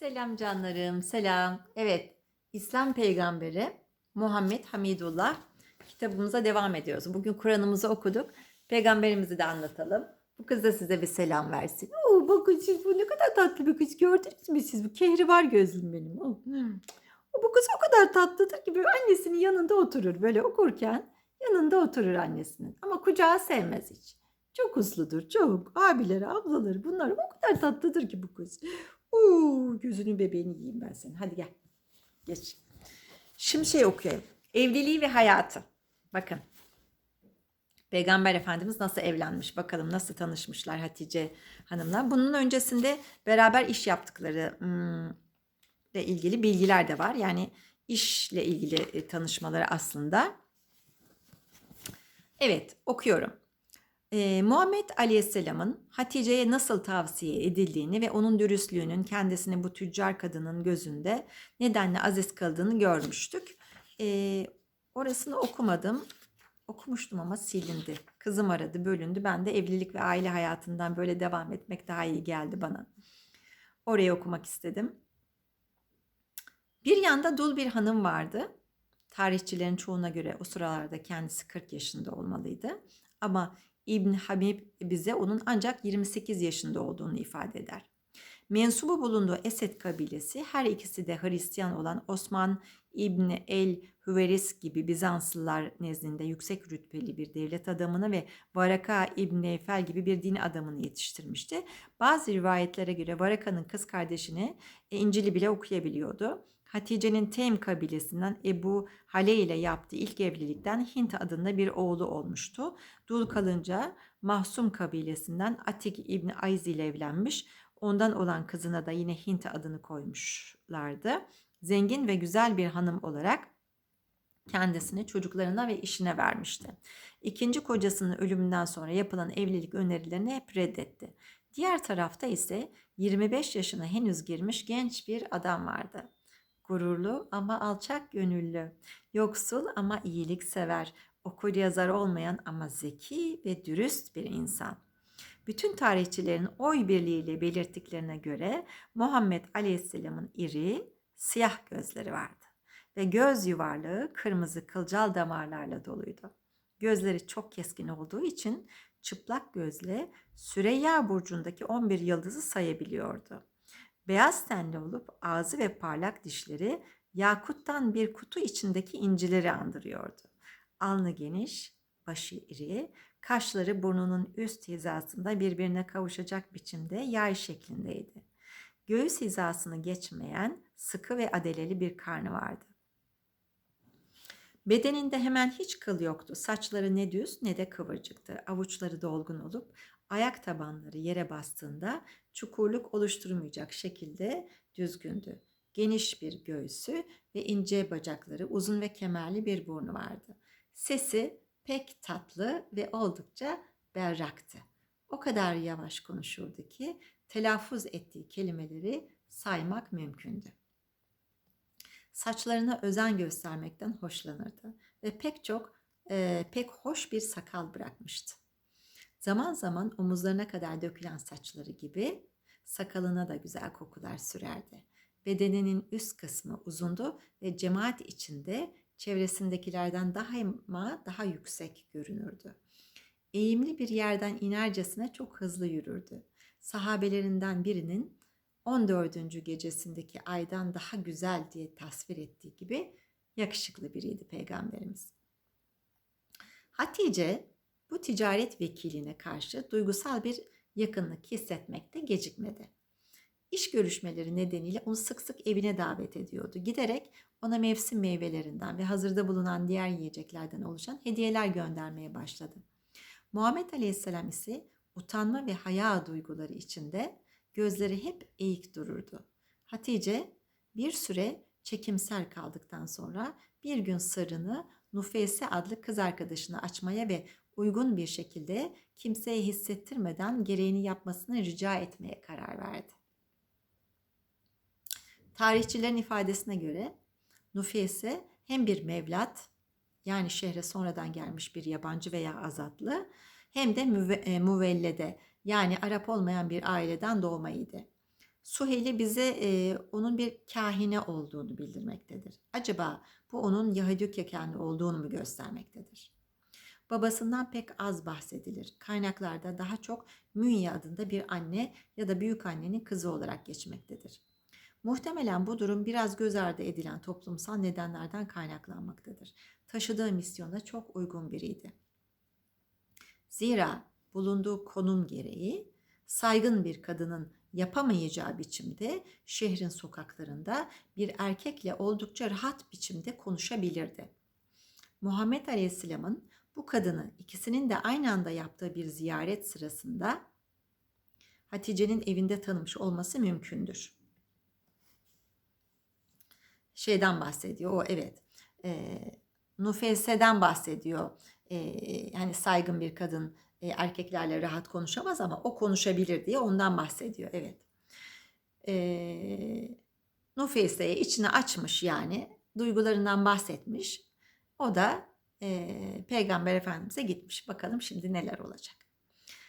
Selam canlarım, selam. Evet, İslam peygamberi Muhammed Hamidullah kitabımıza devam ediyoruz. Bugün Kur'an'ımızı okuduk. Peygamberimizi de anlatalım. Bu kız da size bir selam versin. Oo, bakın siz bu ne kadar tatlı bir kız gördünüz mü siz? Bu kehri var gözlüm benim. Oo, hmm. Bu kız o kadar tatlıdır ki böyle annesinin yanında oturur. Böyle okurken yanında oturur annesinin. Ama kucağı sevmez hiç. Çok usludur, çok. Abileri, ablaları bunlar o kadar tatlıdır ki bu kız. Uuu gözünün bebeğini yiyeyim ben senin. Hadi gel. Geç. Şimdi şey okuyayım. Evliliği ve hayatı. Bakın. Peygamber Efendimiz nasıl evlenmiş bakalım nasıl tanışmışlar Hatice Hanım'la. Bunun öncesinde beraber iş yaptıkları hmm, ile ilgili bilgiler de var. Yani işle ilgili e, tanışmaları aslında. Evet okuyorum. Ee, Muhammed Aleyhisselam'ın Hatice'ye nasıl tavsiye edildiğini ve onun dürüstlüğünün kendisini bu tüccar kadının gözünde nedenle aziz kıldığını görmüştük. Ee, orasını okumadım. Okumuştum ama silindi. Kızım aradı, bölündü. Ben de evlilik ve aile hayatından böyle devam etmek daha iyi geldi bana. Orayı okumak istedim. Bir yanda dul bir hanım vardı. Tarihçilerin çoğuna göre o sıralarda kendisi 40 yaşında olmalıydı. Ama İbn Habib bize onun ancak 28 yaşında olduğunu ifade eder. Mensubu bulunduğu Esed kabilesi her ikisi de Hristiyan olan Osman İbni El Hüveris gibi Bizanslılar nezdinde yüksek rütbeli bir devlet adamını ve Varaka İbni Eyfel gibi bir din adamını yetiştirmişti. Bazı rivayetlere göre Varaka'nın kız kardeşini İncil'i bile okuyabiliyordu. Hatice'nin Teym kabilesinden Ebu Hale ile yaptığı ilk evlilikten Hint adında bir oğlu olmuştu. Dul kalınca Mahsum kabilesinden Atik İbni Ayz ile evlenmiş. Ondan olan kızına da yine Hint adını koymuşlardı. Zengin ve güzel bir hanım olarak kendisini çocuklarına ve işine vermişti. İkinci kocasının ölümünden sonra yapılan evlilik önerilerini hep reddetti. Diğer tarafta ise 25 yaşına henüz girmiş genç bir adam vardı gururlu ama alçak gönüllü, yoksul ama iyilik sever, okur yazar olmayan ama zeki ve dürüst bir insan. Bütün tarihçilerin oy birliğiyle belirttiklerine göre Muhammed Aleyhisselam'ın iri, siyah gözleri vardı ve göz yuvarlığı kırmızı kılcal damarlarla doluydu. Gözleri çok keskin olduğu için çıplak gözle Süreyya burcundaki 11 yıldızı sayabiliyordu. Beyaz tenli olup ağzı ve parlak dişleri yakuttan bir kutu içindeki incileri andırıyordu. Alnı geniş, başı iri, kaşları burnunun üst hizasında birbirine kavuşacak biçimde yay şeklindeydi. Göğüs hizasını geçmeyen sıkı ve adeleli bir karnı vardı. Bedeninde hemen hiç kıl yoktu. Saçları ne düz ne de kıvırcıktı. Avuçları dolgun olup ayak tabanları yere bastığında çukurluk oluşturmayacak şekilde düzgündü. Geniş bir göğsü ve ince bacakları, uzun ve kemerli bir burnu vardı. Sesi pek tatlı ve oldukça berraktı. O kadar yavaş konuşurdu ki telaffuz ettiği kelimeleri saymak mümkündü. Saçlarına özen göstermekten hoşlanırdı ve pek çok e, pek hoş bir sakal bırakmıştı. Zaman zaman omuzlarına kadar dökülen saçları gibi sakalına da güzel kokular sürerdi. Bedeninin üst kısmı uzundu ve cemaat içinde çevresindekilerden daima daha yüksek görünürdü. Eğimli bir yerden inercesine çok hızlı yürürdü. Sahabelerinden birinin 14. gecesindeki aydan daha güzel diye tasvir ettiği gibi yakışıklı biriydi peygamberimiz. Hatice bu ticaret vekiline karşı duygusal bir yakınlık hissetmekte gecikmedi. İş görüşmeleri nedeniyle onu sık sık evine davet ediyordu. Giderek ona mevsim meyvelerinden ve hazırda bulunan diğer yiyeceklerden oluşan hediyeler göndermeye başladı. Muhammed Aleyhisselam ise utanma ve haya duyguları içinde gözleri hep eğik dururdu. Hatice bir süre çekimser kaldıktan sonra bir gün sırrını Nufese adlı kız arkadaşına açmaya ve uygun bir şekilde kimseye hissettirmeden gereğini yapmasını rica etmeye karar verdi. Tarihçilerin ifadesine göre Nufese hem bir mevlat yani şehre sonradan gelmiş bir yabancı veya azatlı hem de müve, e, müvellede yani Arap olmayan bir aileden doğmaydı. Suheyli bize e, onun bir kahine olduğunu bildirmektedir. Acaba bu onun Yahudi kökenli olduğunu mu göstermektedir? Babasından pek az bahsedilir. Kaynaklarda daha çok Münye adında bir anne ya da büyük annenin kızı olarak geçmektedir. Muhtemelen bu durum biraz göz ardı edilen toplumsal nedenlerden kaynaklanmaktadır. Taşıdığı misyona çok uygun biriydi. Zira bulunduğu konum gereği saygın bir kadının yapamayacağı biçimde şehrin sokaklarında bir erkekle oldukça rahat biçimde konuşabilirdi. Muhammed Aleyhisselam'ın bu kadını ikisinin de aynı anda yaptığı bir ziyaret sırasında Hatice'nin evinde tanımış olması mümkündür. Şeyden bahsediyor o evet. E, Nufese'den bahsediyor. E, hani saygın bir kadın e, erkeklerle rahat konuşamaz ama o konuşabilir diye ondan bahsediyor. Evet. E, Nufese'ye içini açmış yani. Duygularından bahsetmiş. O da e, Peygamber Efendimiz'e gitmiş. Bakalım şimdi neler olacak.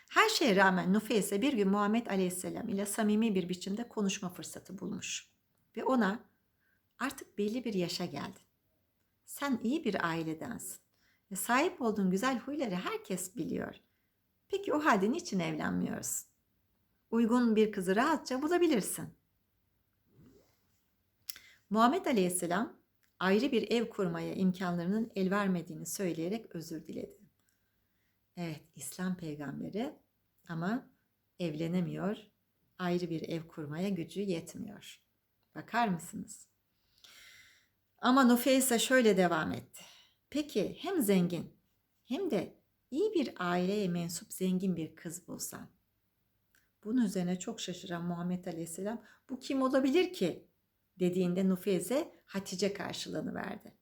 Her şeye rağmen Nufeyse bir gün Muhammed Aleyhisselam ile samimi bir biçimde konuşma fırsatı bulmuş. Ve ona artık belli bir yaşa geldin. Sen iyi bir ailedensin. Ve sahip olduğun güzel huyları herkes biliyor. Peki o halde niçin evlenmiyorsun? Uygun bir kızı rahatça bulabilirsin. Muhammed Aleyhisselam ayrı bir ev kurmaya imkanlarının el vermediğini söyleyerek özür diledi. Evet, İslam peygamberi ama evlenemiyor, ayrı bir ev kurmaya gücü yetmiyor. Bakar mısınız? Ama Nufeysa şöyle devam etti. Peki hem zengin hem de iyi bir aileye mensup zengin bir kız bulsan. Bunun üzerine çok şaşıran Muhammed Aleyhisselam bu kim olabilir ki dediğinde Nufeyze Hatice karşılığını verdi.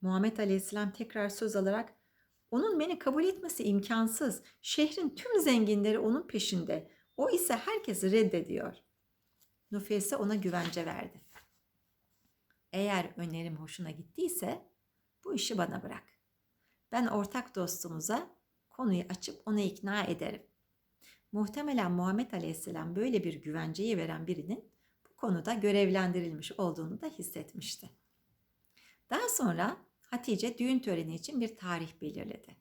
Muhammed Aleyhisselam tekrar söz alarak onun beni kabul etmesi imkansız. Şehrin tüm zenginleri onun peşinde. O ise herkesi reddediyor. Nufeyse ona güvence verdi. Eğer önerim hoşuna gittiyse bu işi bana bırak. Ben ortak dostumuza konuyu açıp onu ikna ederim. Muhtemelen Muhammed Aleyhisselam böyle bir güvenceyi veren birinin konuda görevlendirilmiş olduğunu da hissetmişti. Daha sonra Hatice düğün töreni için bir tarih belirledi.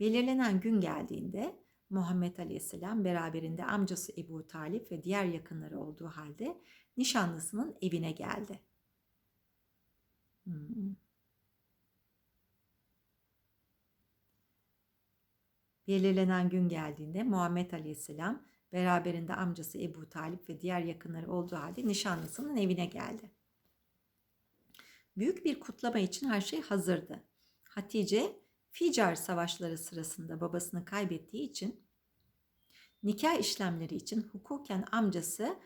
Belirlenen gün geldiğinde Muhammed Aleyhisselam beraberinde amcası Ebu Talip ve diğer yakınları olduğu halde nişanlısının evine geldi. Hmm. Belirlenen gün geldiğinde Muhammed Aleyhisselam beraberinde amcası Ebu Talip ve diğer yakınları olduğu halde nişanlısının evine geldi. Büyük bir kutlama için her şey hazırdı. Hatice Ficar savaşları sırasında babasını kaybettiği için nikah işlemleri için hukuken amcası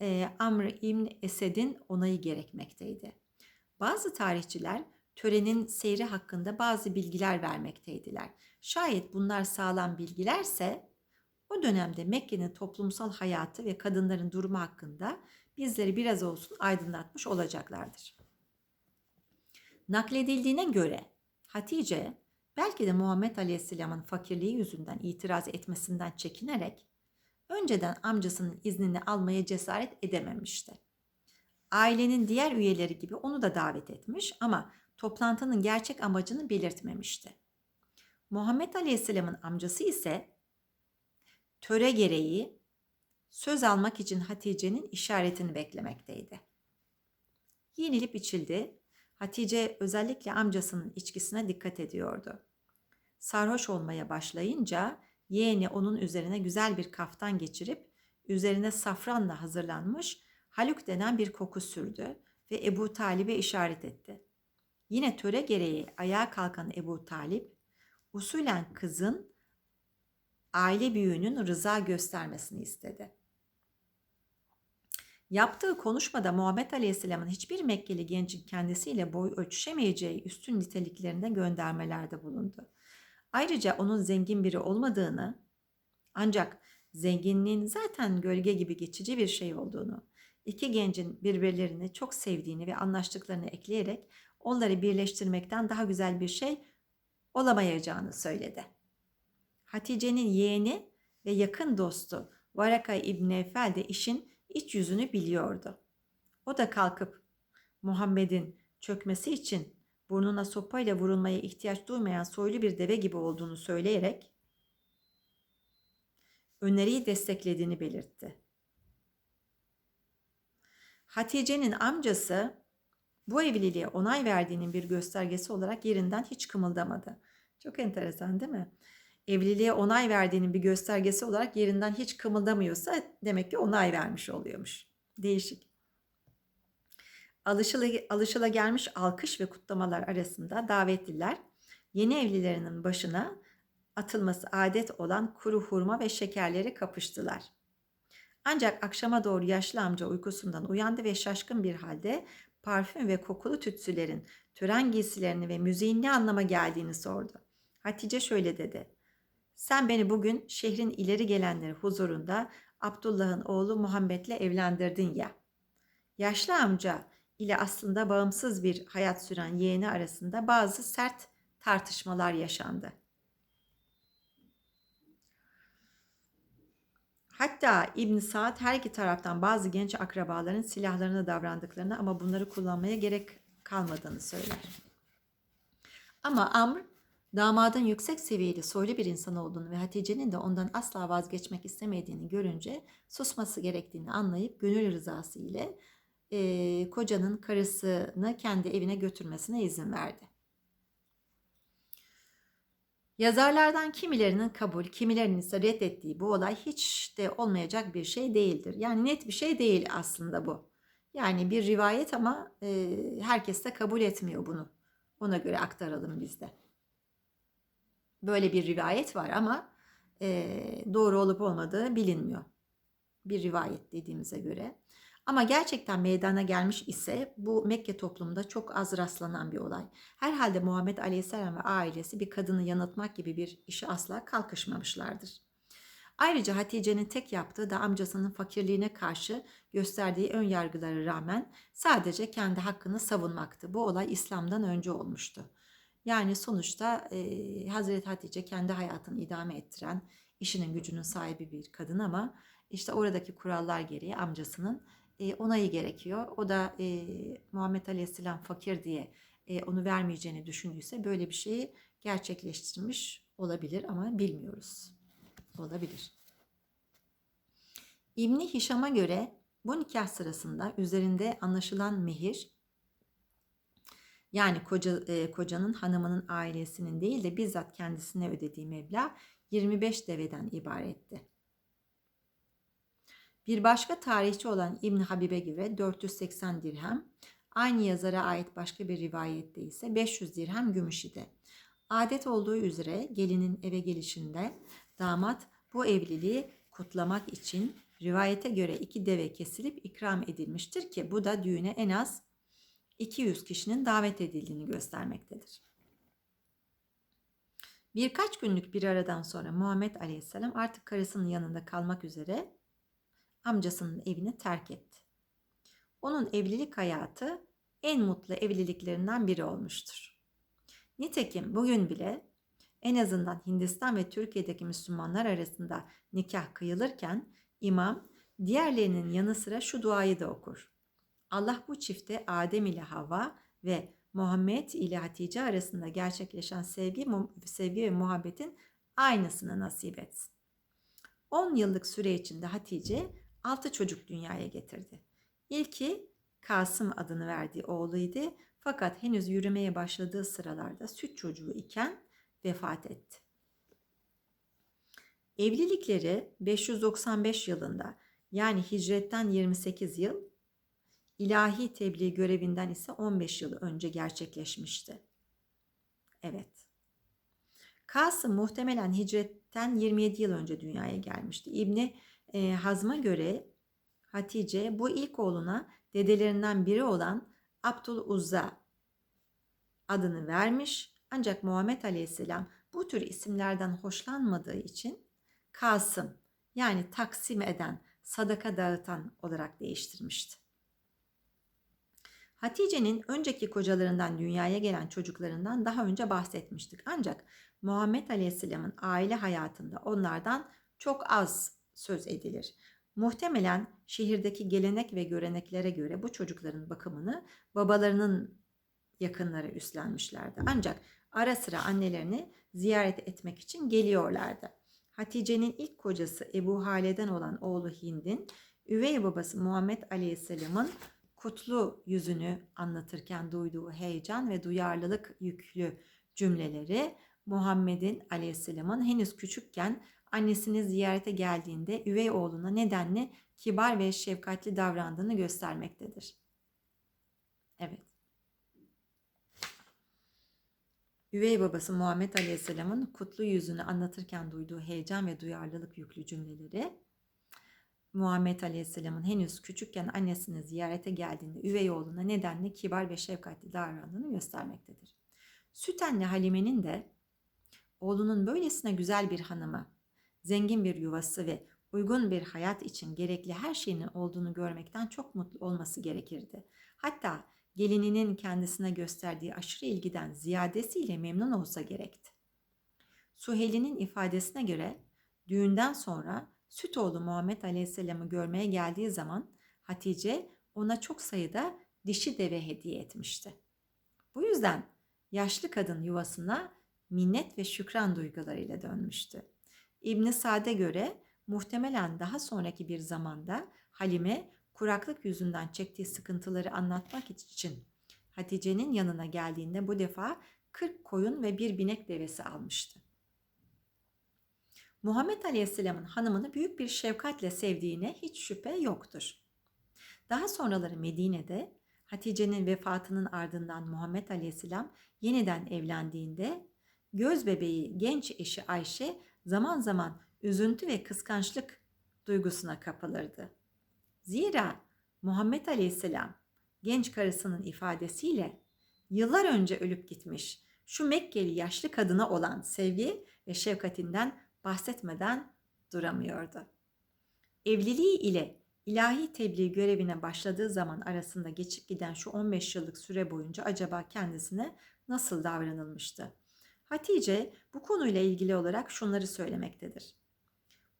e, Amr İbn Esed'in onayı gerekmekteydi. Bazı tarihçiler törenin seyri hakkında bazı bilgiler vermekteydiler. Şayet bunlar sağlam bilgilerse o dönemde Mekke'nin toplumsal hayatı ve kadınların durumu hakkında bizleri biraz olsun aydınlatmış olacaklardır. Nakledildiğine göre Hatice belki de Muhammed Aleyhisselam'ın fakirliği yüzünden itiraz etmesinden çekinerek önceden amcasının iznini almaya cesaret edememişti. Ailenin diğer üyeleri gibi onu da davet etmiş ama toplantının gerçek amacını belirtmemişti. Muhammed Aleyhisselam'ın amcası ise töre gereği söz almak için Hatice'nin işaretini beklemekteydi. Yenilip içildi. Hatice özellikle amcasının içkisine dikkat ediyordu. Sarhoş olmaya başlayınca yeğeni onun üzerine güzel bir kaftan geçirip üzerine safranla hazırlanmış haluk denen bir koku sürdü ve Ebu Talib'e işaret etti. Yine töre gereği ayağa kalkan Ebu Talip, usulen kızın aile büyüğünün rıza göstermesini istedi. Yaptığı konuşmada Muhammed Aleyhisselam'ın hiçbir Mekkeli gencin kendisiyle boy ölçüşemeyeceği üstün niteliklerinde göndermelerde bulundu. Ayrıca onun zengin biri olmadığını ancak zenginliğin zaten gölge gibi geçici bir şey olduğunu, iki gencin birbirlerini çok sevdiğini ve anlaştıklarını ekleyerek onları birleştirmekten daha güzel bir şey olamayacağını söyledi. Hatice'nin yeğeni ve yakın dostu Varaka İbn Efel de işin iç yüzünü biliyordu. O da kalkıp Muhammed'in çökmesi için burnuna sopayla vurulmaya ihtiyaç duymayan soylu bir deve gibi olduğunu söyleyerek öneriyi desteklediğini belirtti. Hatice'nin amcası bu evliliğe onay verdiğinin bir göstergesi olarak yerinden hiç kımıldamadı. Çok enteresan değil mi? Evliliğe onay verdiğinin bir göstergesi olarak yerinden hiç kımıldamıyorsa demek ki onay vermiş oluyormuş. Değişik. Alışıla, alışıla gelmiş alkış ve kutlamalar arasında davetliler yeni evlilerinin başına atılması adet olan kuru hurma ve şekerleri kapıştılar. Ancak akşama doğru yaşlı amca uykusundan uyandı ve şaşkın bir halde parfüm ve kokulu tütsülerin, tören giysilerini ve müziğin ne anlama geldiğini sordu. Hatice şöyle dedi. Sen beni bugün şehrin ileri gelenleri huzurunda Abdullah'ın oğlu Muhammed'le evlendirdin ya. Yaşlı amca ile aslında bağımsız bir hayat süren yeğeni arasında bazı sert tartışmalar yaşandı. Hatta İbn Saad her iki taraftan bazı genç akrabaların silahlarına davrandıklarını ama bunları kullanmaya gerek kalmadığını söyler. Ama Amr damadın yüksek seviyeli soylu bir insan olduğunu ve Hatice'nin de ondan asla vazgeçmek istemediğini görünce susması gerektiğini anlayıp gönül rızası ile e, kocanın karısını kendi evine götürmesine izin verdi. Yazarlardan kimilerinin kabul, kimilerinin ise reddettiği bu olay hiç de olmayacak bir şey değildir. Yani net bir şey değil aslında bu. Yani bir rivayet ama e, herkes de kabul etmiyor bunu. Ona göre aktaralım biz de. Böyle bir rivayet var ama e, doğru olup olmadığı bilinmiyor. Bir rivayet dediğimize göre. Ama gerçekten meydana gelmiş ise bu Mekke toplumunda çok az rastlanan bir olay. Herhalde Muhammed Aleyhisselam ve ailesi bir kadını yanıltmak gibi bir işi asla kalkışmamışlardır. Ayrıca Hatice'nin tek yaptığı da amcasının fakirliğine karşı gösterdiği ön yargılara rağmen sadece kendi hakkını savunmaktı. Bu olay İslam'dan önce olmuştu. Yani sonuçta e, Hazreti Hatice kendi hayatını idame ettiren, işinin gücünün sahibi bir kadın ama işte oradaki kurallar gereği amcasının e, onayı gerekiyor. O da e, Muhammed Aleyhisselam fakir diye e, onu vermeyeceğini düşündüyse böyle bir şeyi gerçekleştirmiş olabilir ama bilmiyoruz. Olabilir. İbni Hişam'a göre bu nikah sırasında üzerinde anlaşılan mehir yani koca, e, kocanın hanımının ailesinin değil de bizzat kendisine ödediği meblağ 25 deveden ibaretti. Bir başka tarihçi olan İbn Habib'e göre 480 dirhem, aynı yazara ait başka bir rivayette ise 500 dirhem gümüş idi. Adet olduğu üzere gelinin eve gelişinde damat bu evliliği kutlamak için rivayete göre iki deve kesilip ikram edilmiştir ki bu da düğüne en az 200 kişinin davet edildiğini göstermektedir. Birkaç günlük bir aradan sonra Muhammed Aleyhisselam artık karısının yanında kalmak üzere amcasının evini terk etti. Onun evlilik hayatı en mutlu evliliklerinden biri olmuştur. Nitekim bugün bile en azından Hindistan ve Türkiye'deki Müslümanlar arasında nikah kıyılırken imam diğerlerinin yanı sıra şu duayı da okur. Allah bu çifte Adem ile Havva ve Muhammed ile Hatice arasında gerçekleşen sevgi, sevgi ve muhabbetin aynısını nasip etsin. 10 yıllık süre içinde Hatice 6 çocuk dünyaya getirdi. İlki Kasım adını verdiği oğluydu fakat henüz yürümeye başladığı sıralarda süt çocuğu iken vefat etti. Evlilikleri 595 yılında yani hicretten 28 yıl, ilahi tebliğ görevinden ise 15 yıl önce gerçekleşmişti. Evet. Kasım muhtemelen hicretten 27 yıl önce dünyaya gelmişti. İbni e, Hazm'a göre Hatice bu ilk oğluna dedelerinden biri olan Abdul Uzza adını vermiş. Ancak Muhammed Aleyhisselam bu tür isimlerden hoşlanmadığı için Kasım yani taksim eden, sadaka dağıtan olarak değiştirmişti. Hatice'nin önceki kocalarından dünyaya gelen çocuklarından daha önce bahsetmiştik. Ancak Muhammed Aleyhisselam'ın aile hayatında onlardan çok az söz edilir. Muhtemelen şehirdeki gelenek ve göreneklere göre bu çocukların bakımını babalarının yakınları üstlenmişlerdi. Ancak ara sıra annelerini ziyaret etmek için geliyorlardı. Hatice'nin ilk kocası Ebu Hale'den olan oğlu Hind'in üvey babası Muhammed Aleyhisselam'ın kutlu yüzünü anlatırken duyduğu heyecan ve duyarlılık yüklü cümleleri Muhammed'in Aleyhisselam'ın henüz küçükken annesini ziyarete geldiğinde üvey oğluna nedenle kibar ve şefkatli davrandığını göstermektedir. Evet. Üvey babası Muhammed Aleyhisselam'ın kutlu yüzünü anlatırken duyduğu heyecan ve duyarlılık yüklü cümleleri Muhammed Aleyhisselam'ın henüz küçükken annesini ziyarete geldiğinde üvey oğluna nedenle kibar ve şefkatli davrandığını göstermektedir. Süt anne Halime'nin de oğlunun böylesine güzel bir hanımı, zengin bir yuvası ve uygun bir hayat için gerekli her şeyinin olduğunu görmekten çok mutlu olması gerekirdi. Hatta gelininin kendisine gösterdiği aşırı ilgiden ziyadesiyle memnun olsa gerekti. Suheli'nin ifadesine göre düğünden sonra süt oğlu Muhammed Aleyhisselam'ı görmeye geldiği zaman Hatice ona çok sayıda dişi deve hediye etmişti. Bu yüzden yaşlı kadın yuvasına minnet ve şükran duygularıyla dönmüştü. İbn Sad'e göre muhtemelen daha sonraki bir zamanda Halime kuraklık yüzünden çektiği sıkıntıları anlatmak için Hatice'nin yanına geldiğinde bu defa 40 koyun ve bir binek devesi almıştı. Muhammed Aleyhisselam'ın hanımını büyük bir şefkatle sevdiğine hiç şüphe yoktur. Daha sonraları Medine'de Hatice'nin vefatının ardından Muhammed Aleyhisselam yeniden evlendiğinde göz bebeği genç eşi Ayşe zaman zaman üzüntü ve kıskançlık duygusuna kapılırdı. Zira Muhammed Aleyhisselam genç karısının ifadesiyle yıllar önce ölüp gitmiş şu Mekkeli yaşlı kadına olan sevgi ve şefkatinden bahsetmeden duramıyordu. Evliliği ile ilahi tebliğ görevine başladığı zaman arasında geçip giden şu 15 yıllık süre boyunca acaba kendisine nasıl davranılmıştı? Hatice bu konuyla ilgili olarak şunları söylemektedir.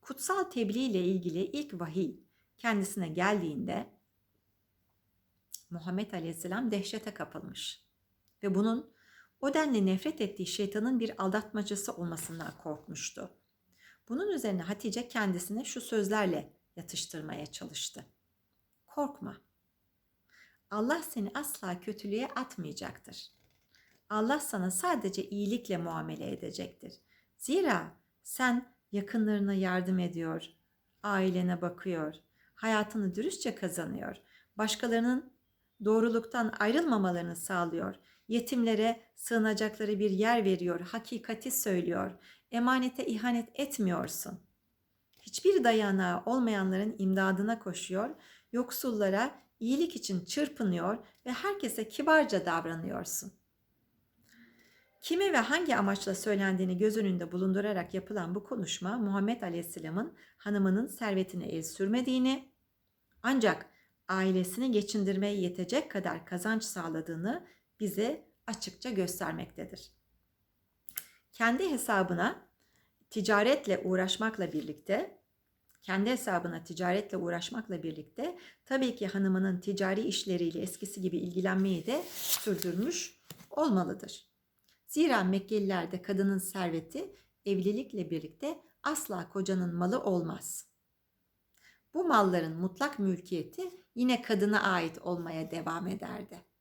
Kutsal tebliğ ile ilgili ilk vahiy kendisine geldiğinde Muhammed Aleyhisselam dehşete kapılmış ve bunun o denli nefret ettiği şeytanın bir aldatmacısı olmasından korkmuştu. Bunun üzerine Hatice kendisine şu sözlerle yatıştırmaya çalıştı. Korkma. Allah seni asla kötülüğe atmayacaktır. Allah sana sadece iyilikle muamele edecektir. Zira sen yakınlarına yardım ediyor, ailene bakıyor, hayatını dürüstçe kazanıyor, başkalarının doğruluktan ayrılmamalarını sağlıyor, yetimlere sığınacakları bir yer veriyor, hakikati söylüyor, emanete ihanet etmiyorsun. Hiçbir dayanağı olmayanların imdadına koşuyor, yoksullara iyilik için çırpınıyor ve herkese kibarca davranıyorsun. Kime ve hangi amaçla söylendiğini göz önünde bulundurarak yapılan bu konuşma Muhammed Aleyhisselam'ın hanımının servetine el sürmediğini ancak ailesini geçindirmeye yetecek kadar kazanç sağladığını bize açıkça göstermektedir. Kendi hesabına ticaretle uğraşmakla birlikte kendi hesabına ticaretle uğraşmakla birlikte tabii ki hanımının ticari işleriyle eskisi gibi ilgilenmeyi de sürdürmüş olmalıdır. Zira Mekkelilerde kadının serveti evlilikle birlikte asla kocanın malı olmaz. Bu malların mutlak mülkiyeti yine kadına ait olmaya devam ederdi.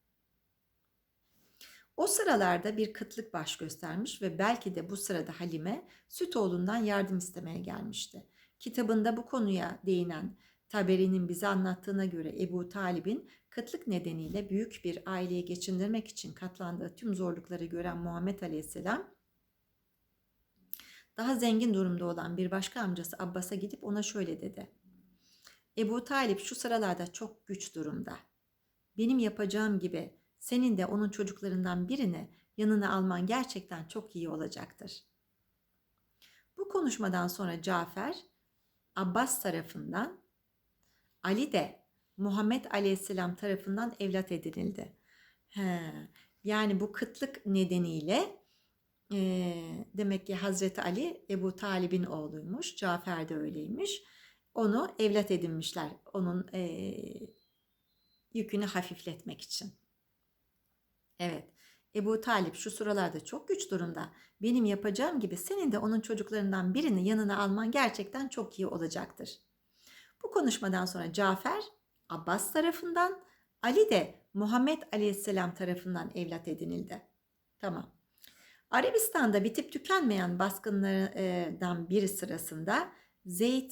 O sıralarda bir kıtlık baş göstermiş ve belki de bu sırada Halime Sütoğlu'ndan yardım istemeye gelmişti. Kitabında bu konuya değinen Taberi'nin bize anlattığına göre Ebu Talib'in kıtlık nedeniyle büyük bir aileyi geçindirmek için katlandığı tüm zorlukları gören Muhammed Aleyhisselam daha zengin durumda olan bir başka amcası Abbas'a gidip ona şöyle dedi. Ebu Talip şu sıralarda çok güç durumda. Benim yapacağım gibi senin de onun çocuklarından birini yanına alman gerçekten çok iyi olacaktır. Bu konuşmadan sonra Cafer Abbas tarafından Ali de Muhammed Aleyhisselam tarafından evlat edinildi. He, yani bu kıtlık nedeniyle e, demek ki Hazreti Ali Ebu Talib'in oğluymuş. Cafer de öyleymiş. onu evlat edinmişler. Onun eee, yükünü hafifletmek için. Evet. Ebu Talip şu sıralarda çok güç durumda. Benim yapacağım gibi senin de onun çocuklarından birini yanına alman gerçekten çok iyi olacaktır. Bu konuşmadan sonra Cafer Abbas tarafından, Ali de Muhammed Aleyhisselam tarafından evlat edinildi. Tamam. Arabistan'da bitip tükenmeyen baskınlardan biri sırasında Zeyd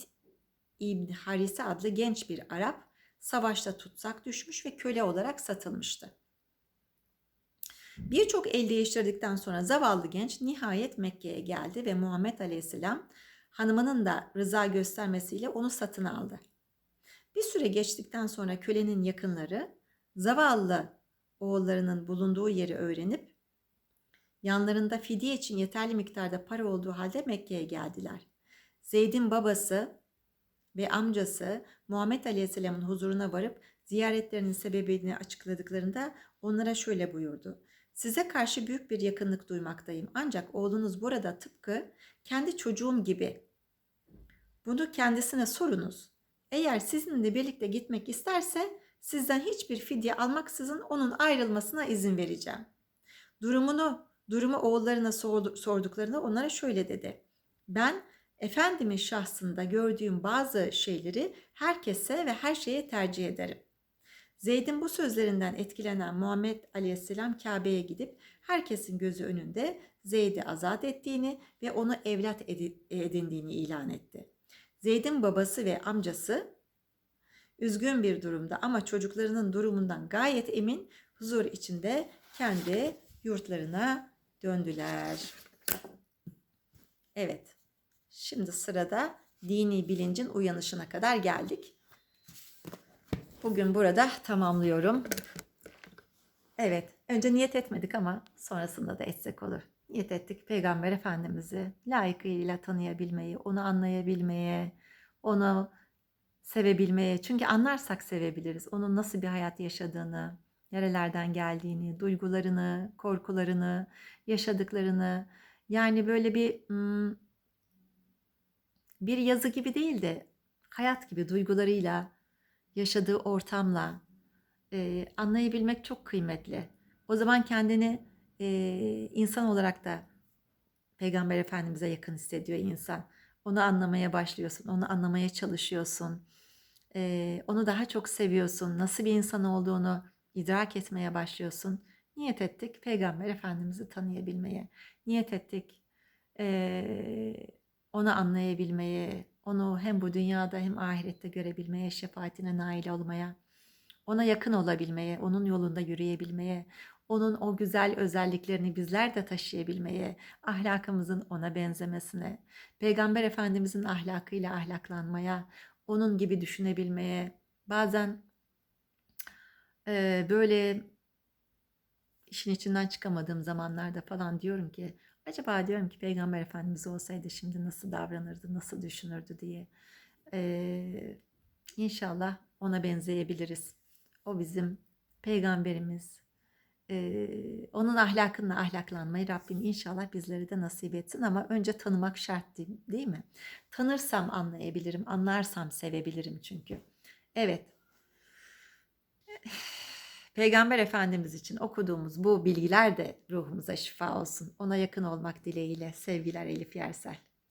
İbn Harise adlı genç bir Arap savaşta tutsak düşmüş ve köle olarak satılmıştı. Birçok el değiştirdikten sonra zavallı genç nihayet Mekke'ye geldi ve Muhammed Aleyhisselam hanımının da rıza göstermesiyle onu satın aldı. Bir süre geçtikten sonra kölenin yakınları zavallı oğullarının bulunduğu yeri öğrenip yanlarında fidye için yeterli miktarda para olduğu halde Mekke'ye geldiler. Zeyd'in babası ve amcası Muhammed Aleyhisselam'ın huzuruna varıp ziyaretlerinin sebebini açıkladıklarında onlara şöyle buyurdu. Size karşı büyük bir yakınlık duymaktayım. Ancak oğlunuz burada tıpkı kendi çocuğum gibi. Bunu kendisine sorunuz. Eğer sizinle birlikte gitmek isterse sizden hiçbir fidye almaksızın onun ayrılmasına izin vereceğim. Durumunu, durumu oğullarına sordu- sorduklarında onlara şöyle dedi. Ben Efendimin şahsında gördüğüm bazı şeyleri herkese ve her şeye tercih ederim. Zeyd'in bu sözlerinden etkilenen Muhammed Aleyhisselam Kabe'ye gidip herkesin gözü önünde Zeyd'i azat ettiğini ve onu evlat edi- edindiğini ilan etti. Zeyd'in babası ve amcası üzgün bir durumda ama çocuklarının durumundan gayet emin huzur içinde kendi yurtlarına döndüler. Evet. Şimdi sırada dini bilincin uyanışına kadar geldik. Bugün burada tamamlıyorum. Evet, önce niyet etmedik ama sonrasında da etsek olur. Niyet ettik Peygamber Efendimiz'i layıkıyla tanıyabilmeyi, onu anlayabilmeye, onu sevebilmeye. Çünkü anlarsak sevebiliriz. Onun nasıl bir hayat yaşadığını, nerelerden geldiğini, duygularını, korkularını, yaşadıklarını. Yani böyle bir hmm, bir yazı gibi değil de hayat gibi duygularıyla, yaşadığı ortamla e, anlayabilmek çok kıymetli. O zaman kendini e, insan olarak da Peygamber Efendimiz'e yakın hissediyor insan. Onu anlamaya başlıyorsun, onu anlamaya çalışıyorsun. E, onu daha çok seviyorsun. Nasıl bir insan olduğunu idrak etmeye başlıyorsun. Niyet ettik Peygamber Efendimiz'i tanıyabilmeye. Niyet ettik e, onu anlayabilmeye, onu hem bu dünyada hem ahirette görebilmeye, şefaatine nail olmaya, ona yakın olabilmeye, onun yolunda yürüyebilmeye, onun o güzel özelliklerini bizler de taşıyabilmeye, ahlakımızın ona benzemesine, Peygamber Efendimizin ahlakıyla ahlaklanmaya, onun gibi düşünebilmeye, bazen e, böyle işin içinden çıkamadığım zamanlarda falan diyorum ki acaba diyorum ki Peygamber Efendimiz olsaydı şimdi nasıl davranırdı, nasıl düşünürdü diye. Ee, inşallah ona benzeyebiliriz. O bizim peygamberimiz. Ee, onun ahlakınla ahlaklanmayı Rabbim inşallah bizlere de nasip etsin ama önce tanımak şart değil, değil mi? Tanırsam anlayabilirim, anlarsam sevebilirim çünkü. Evet. Peygamber Efendimiz için okuduğumuz bu bilgiler de ruhumuza şifa olsun. Ona yakın olmak dileğiyle sevgiler Elif Yersel.